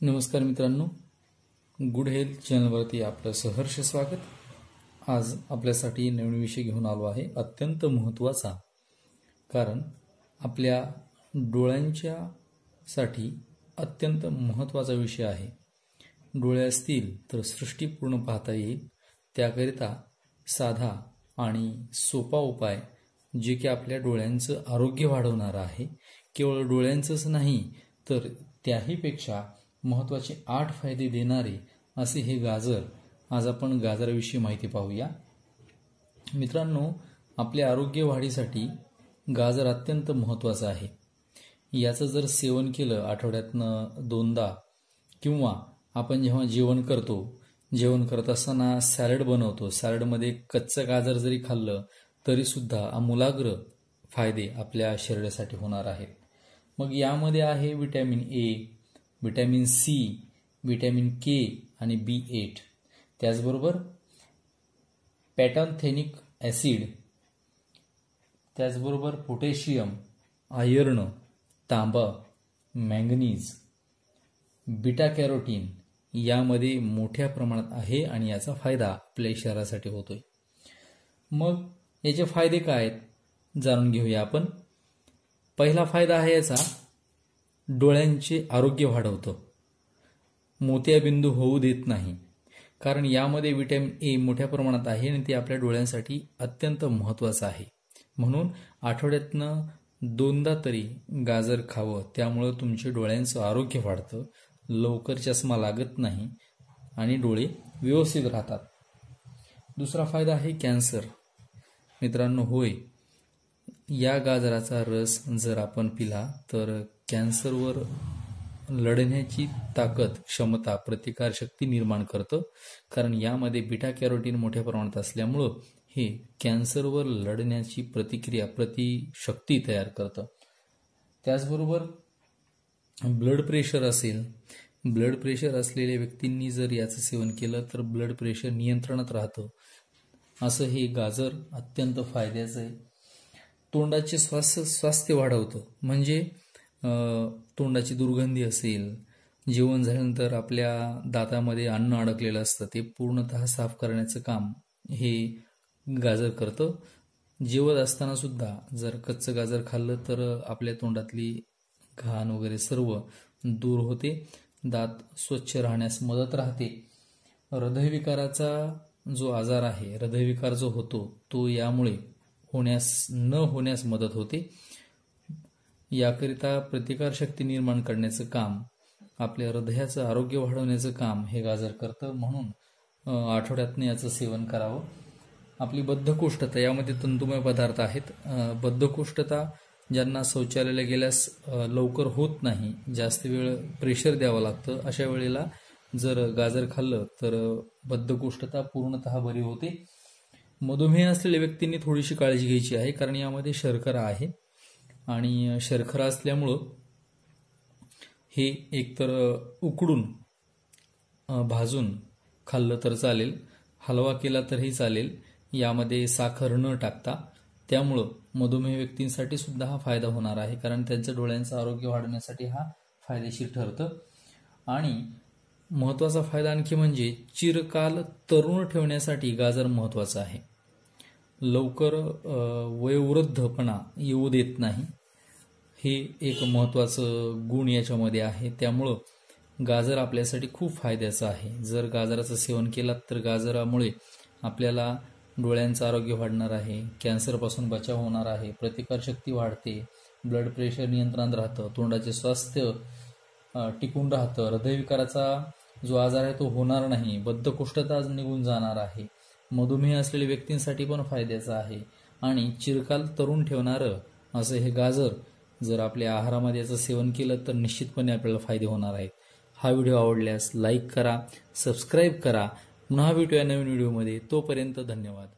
नमस्कार मित्रांनो. Good health चॅनलवरती आपलं सहर्ष स्वागत. आज आपल्यासाठी नवीन विषय घेऊन आलो आहे. अत्यंत महत्त्वाचा. कारण आपल्या डोळ्यांच्या साठी अत्यंत महत्त्वाचा विषय आहे. डोळे असतील तर सृष्टी पूर्ण पाहता येईल. त्याकरिता साधा आणि सोपा उपाय जे की आपल्या डोळ्यांचं आरोग्य वाढवणारं आहे. केवळ डोळ्यांचंच नाही तर त्याहीपेक्षा महत्त्वाचे आठ फायदे देणारे असे हे गाजर आज आपण गाजराविषयी माहिती पाहूया. मित्रांनो आपल्या आरोग्य वाढीसाठी गाजर अत्यंत महत्त्वाचं आहे. याचं जर सेवन केलं आठवड्यातनं दोनदा किंवा आपण जेव्हा जेवण करतो जेवण करत असताना सॅलड बनवतो सॅलडमध्ये कच्चं गाजर जरी खाल्लं तरीसुद्धा आमूलाग्र फायदे आपल्या शरीरासाठी होणार आहेत. मग यामध्ये आहे vitamin A vitamin C vitamin K आणि बी एट. त्याचबरोबर पॅटॉनथेनिक ॲसिड त्याचबरोबर पोटॅशियम आयर्न तांबा मँगनीज बिटा कॅरोटीन यामध्ये मोठ्या प्रमाणात आहे आणि याचा फायदा आपल्या शरीरासाठी होतोय. मग याचे फायदे काय आहेत? जाणून घेऊया आपण. पहिला फायदा आहे याचा डोळ्यांचे आरोग्य वाढवतं. मोत्याबिंदू होऊ देत नाही. कारण यामध्ये विटॅमिन ए मोठ्या प्रमाणात आहे आणि ते आपल्या डोळ्यांसाठी अत्यंत महत्त्वाचं आहे. म्हणून आठवड्यातनं दोनदा तरी गाजर खावं त्यामुळं तुमच्या डोळ्यांचं आरोग्य वाढतं लवकर चष्मा लागत नाही आणि डोळे व्यवस्थित राहतात. दुसरा फायदा आहे कॅन्सर. मित्रांनो होय या गाजराचा रस जर आपण पिला तर कॅन्सरवर लढण्याची ताकद क्षमता प्रतिकारशक्ती निर्माण करतं. कारण यामध्ये बिटा कॅरोटीन मोठ्या प्रमाणात असल्यामुळं हे कॅन्सरवर लढण्याची प्रतिक्रिया प्रतिशक्ती तयार करतं. त्याचबरोबर ब्लड प्रेशर असेल ब्लड प्रेशर असलेल्या व्यक्तींनी जर याचं सेवन केलं तर ब्लड प्रेशर नियंत्रणात राहतं. असं हे गाजर अत्यंत फायद्याचं आहे. तोंडाचे स्वास्थ्य स्वास्थ्य वाढवतं. म्हणजे तोंडाची दुर्गंधी असेल जेवण झाल्यानंतर आपल्या दातामध्ये अन्न अडकलेलं असतं ते पूर्णतः साफ करण्याचं काम हे गाजर करतं. जेवत असताना सुद्धा जर कच्चं गाजर खाल्लं तर आपल्या तोंडातली घाण वगैरे सर्व दूर होते. दात स्वच्छ राहण्यास मदत राहते. हृदयविकाराचा जो आजार आहे हृदयविकार जो होतो तो यामुळे होण्यास न होण्यास मदत होते. याकरिता प्रतिकारशक्ती निर्माण करण्याचं काम आपल्या हृदयाचं आरोग्य वाढवण्याचं काम हे गाजर करतं म्हणून आठवड्यातनं याचं सेवन करावं. आपली बद्धकोष्ठता यामध्ये तंतुमय पदार्थ आहेत. बद्धकोष्ठता ज्यांना शौचालयाला गेल्यास लवकर होत नाही जास्त वेळ प्रेशर द्यावं लागतं. अशा वेळेला जर गाजर खाल्लं तर बद्धकोष्ठता पूर्णतः बरी होते. मधुमेह असलेल्या व्यक्तींनी थोडीशी काळजी घ्यायची आहे कारण यामध्ये शर्करा आहे. आणि शर्करा असल्यामुळं हे एकतर उकडून भाजून खाल्लं तर चालेल हलवा केला तरीही चालेल यामध्ये साखर न टाकता. त्यामुळं मधुमेह व्यक्तींसाठी सुद्धा हा फायदा होणार आहे कारण त्यांच्या डोळ्यांचं आरोग्य वाढवण्यासाठी हा फायदेशीर ठरतं. आणि महत्त्वाचा फायदा आणखी म्हणजे चिरकाल तरुण ठेवण्यासाठी गाजर महत्त्वाचं आहे. लवकर वयोवृद्धपणा येऊ देत नाही. हे एक महत्त्वाचं गुण याच्यामध्ये आहे. त्यामुळं गाजर आपल्यासाठी खूप फायद्याचं आहे. जर गाजराचं सेवन केलं तर गाजरामुळे आपल्याला डोळ्यांचं आरोग्य वाढणार आहे कॅन्सरपासून बचाव होणार आहे प्रतिकारशक्ती वाढते ब्लड प्रेशर नियंत्रणात राहतं तोंडाचे स्वास्थ्य टिकून राहतं हृदयविकाराचा जो आजार आहे तो होणार नाही बद्धकोष्ठता निघून जाणार आहे. मधुमेह असलेल्या व्यक्तींसाठी पण फायद्याचं आहे. आणि चिरकाल तरुण ठेवणारं असं हे गाजर जर आपल्या आहारामध्ये याचं सेवन केलं तर निश्चितपणे आपल्याला फायदे होणार आहेत. हा व्हिडिओ आवडल्यास लाईक करा सबस्क्राईब करा. पुन्हा भेटूया नवीन व्हिडिओमध्ये. तोपर्यंत धन्यवाद.